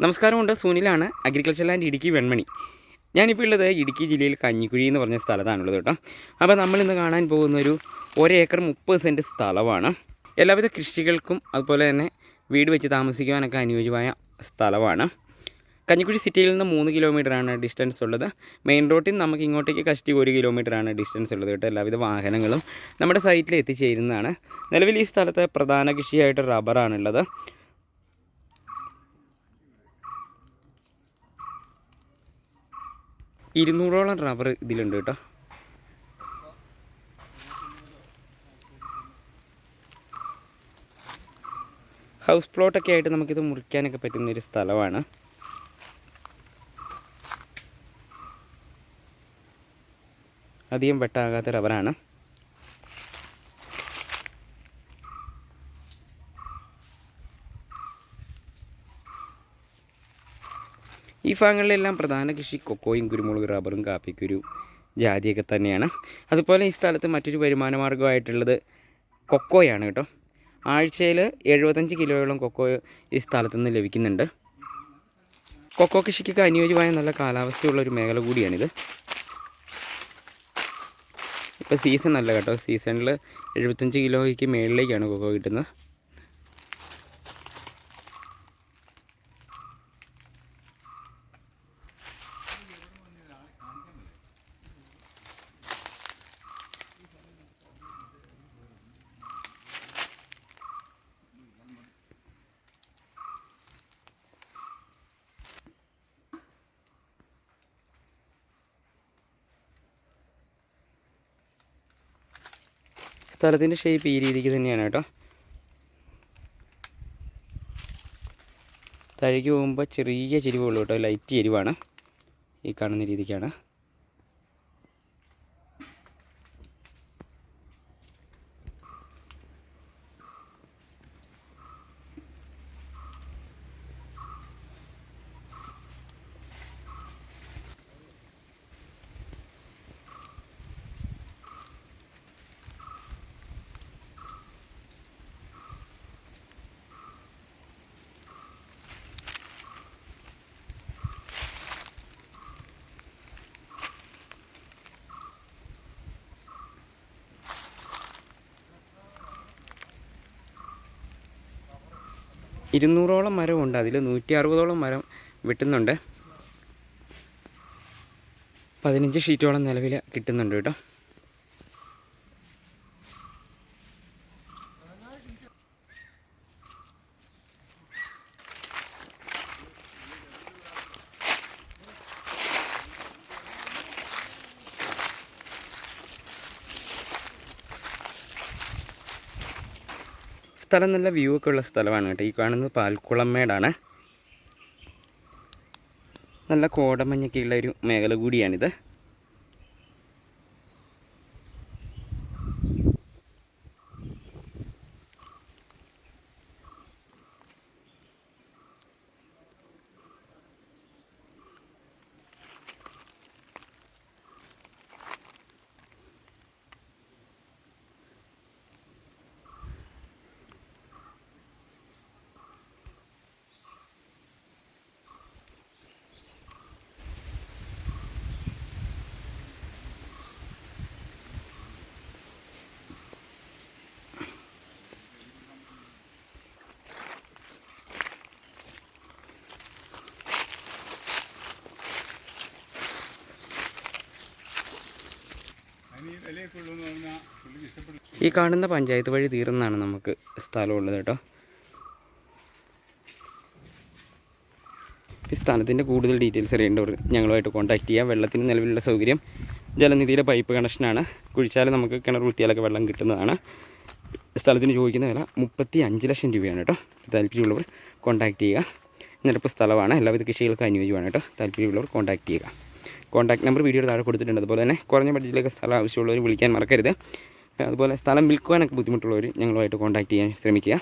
നമസ്കാരമുണ്ട്. സുനിലാണ് agriculture land Idukki Venmani. ഞാനിപ്പോൾ ഉള്ളത് ഇടുക്കി ജില്ലയിൽ കഞ്ഞിക്കുഴി എന്ന് പറഞ്ഞ സ്ഥലത്താണുള്ളത് കേട്ടോ. അപ്പോൾ നമ്മളിന്ന് കാണാൻ പോകുന്ന ഒരു ഒരേക്കർ മുപ്പത് സെന്റ് സ്ഥലമാണ്. എല്ലാവിധ കൃഷികൾക്കും അതുപോലെ തന്നെ വീട് വെച്ച് താമസിക്കുവാനൊക്കെ അനുയോജ്യമായ സ്ഥലമാണ്. കഞ്ഞിക്കുഴി സിറ്റിയിൽ നിന്ന് മൂന്ന് കിലോമീറ്ററാണ് ഡിസ്റ്റൻസ് ഉള്ളത്. മെയിൻ നിന്ന് നമുക്ക് ഇങ്ങോട്ടേക്ക് കഷ്ടി ഒരു കിലോമീറ്ററാണ് ഡിസ്റ്റൻസ് ഉള്ളത് കേട്ടോ. എല്ലാവിധ വാഹനങ്ങളും നമ്മുടെ സൈറ്റിൽ എത്തിച്ചേരുന്നതാണ്. നിലവിൽ ഈ സ്ഥലത്ത് പ്രധാന കൃഷിയായിട്ട് റബ്ബറാണുള്ളത് ഇരുന്നൂറോളം റബ്ബർ ഇതിലുണ്ട് കേട്ടോ. ഹൗസ് പ്ലോട്ടൊക്കെ ആയിട്ട് നമുക്കിത് മുറിക്കാനൊക്കെ പറ്റുന്ന ഒരു സ്ഥലമാണ്. അധികം വെട്ടാകാത്ത റബ്ബറാണ്. ഈ ഭാഗങ്ങളിലെല്ലാം പ്രധാന കൃഷി കൊക്കോയും കുരുമുളക് റബ്ബറും കാപ്പിക്കുരു ജാതിയൊക്കെ തന്നെയാണ്. അതുപോലെ ഈ സ്ഥലത്ത് മറ്റൊരു വരുമാന മാർഗമായിട്ടുള്ളത് കൊക്കോയാണ് കേട്ടോ. ആഴ്ചയിൽ എഴുപത്തഞ്ച് കിലോയോളം കൊക്കോ ഈ സ്ഥലത്തു നിന്ന് ലഭിക്കുന്നുണ്ട്. കൊക്കോ കൃഷിക്കൊക്കെ അനുയോജ്യമായ നല്ല കാലാവസ്ഥയുള്ള ഒരു മേഖല കൂടിയാണിത്. ഇപ്പോൾ സീസൺ അല്ല കേട്ടോ. സീസണിൽ എഴുപത്തഞ്ച് കിലോയ്ക്ക് മേളിലേക്കാണ് കൊക്കോ കിട്ടുന്നത്. സ്ഥലത്തിന്റെ ഷേപ്പ് ഈ രീതിക്ക് തന്നെയാണ് കേട്ടോ. താഴേക്ക് പോകുമ്പോൾ ചെറിയ ചെരിവുള്ളൂ കേട്ടോ. ലൈറ്റ് ചെരിവാണ് ഈ കാണുന്ന രീതിക്കാണ്. ഇരുന്നൂറോളം മരമുണ്ട് അതിൽ നൂറ്റി അറുപതോളം മരം വെട്ടുന്നുണ്ട്. പതിനഞ്ച് ഷീറ്റോളം നിലവിൽ കിട്ടുന്നുണ്ട് കേട്ടോ. സ്ഥലം നല്ല വ്യൂ ഒക്കെ ഉള്ള സ്ഥലമാണ് കേട്ടോ. ഈ കാണുന്നത് പാൽക്കുളമേടാണ് നല്ല കോടമഞ്ഞൊക്കെ ഉള്ള ഒരു മേഖല കൂടിയാണിത്. ഈ കാണുന്ന പഞ്ചായത്ത് വഴി തീർന്നാണ് നമുക്ക് സ്ഥലമുള്ളത് കേട്ടോ. ഈ സ്ഥാനത്തിന്റെ കൂടുതൽ ഡീറ്റെയിൽസ് അറിയേണ്ടവർ ഞങ്ങളുമായിട്ട് കോൺടാക്ട് ചെയ്യുക. വെള്ളത്തിന് നിലവിലുള്ള സൗകര്യം ജലനിധിയിലെ പൈപ്പ് കണക്ഷനാണ്. കുഴിച്ചാൽ നമുക്ക് കിണർ വൃത്തിയാലൊക്കെ വെള്ളം കിട്ടുന്നതാണ്. സ്ഥലത്തിന് ചോദിക്കുന്ന വില മുപ്പത്തി അഞ്ച് ലക്ഷം രൂപയാണ് കേട്ടോ. താല്പര്യമുള്ളവർ കോൺടാക്ട് ചെയ്യുക. നിരപ്പ് സ്ഥലമാണ്. എല്ലാവിധ കൃഷികൾക്കും അനുയോജ്യമാണ് കേട്ടോ. താല്പര്യമുള്ളവർ കോൺടാക്ട് ചെയ്യുക. കോൺടാക്ട് നമ്പർ വീഡിയോയുടെ താഴെ കൊടുത്തിട്ടുണ്ട്. അതുപോലെ തന്നെ കുറഞ്ഞ ബഡ്ജറ്റിലേക്ക് സ്ഥലം ആവശ്യമുള്ളവർ വിളിക്കാൻ മറക്കരുത്. അതുപോലെ സ്ഥലം വിൽക്കുവാനൊക്കെ ബുദ്ധിമുട്ടുള്ളവർ ഞങ്ങളുമായിട്ട് കോൺടാക്ട് ചെയ്യാൻ ശ്രമിക്കുക.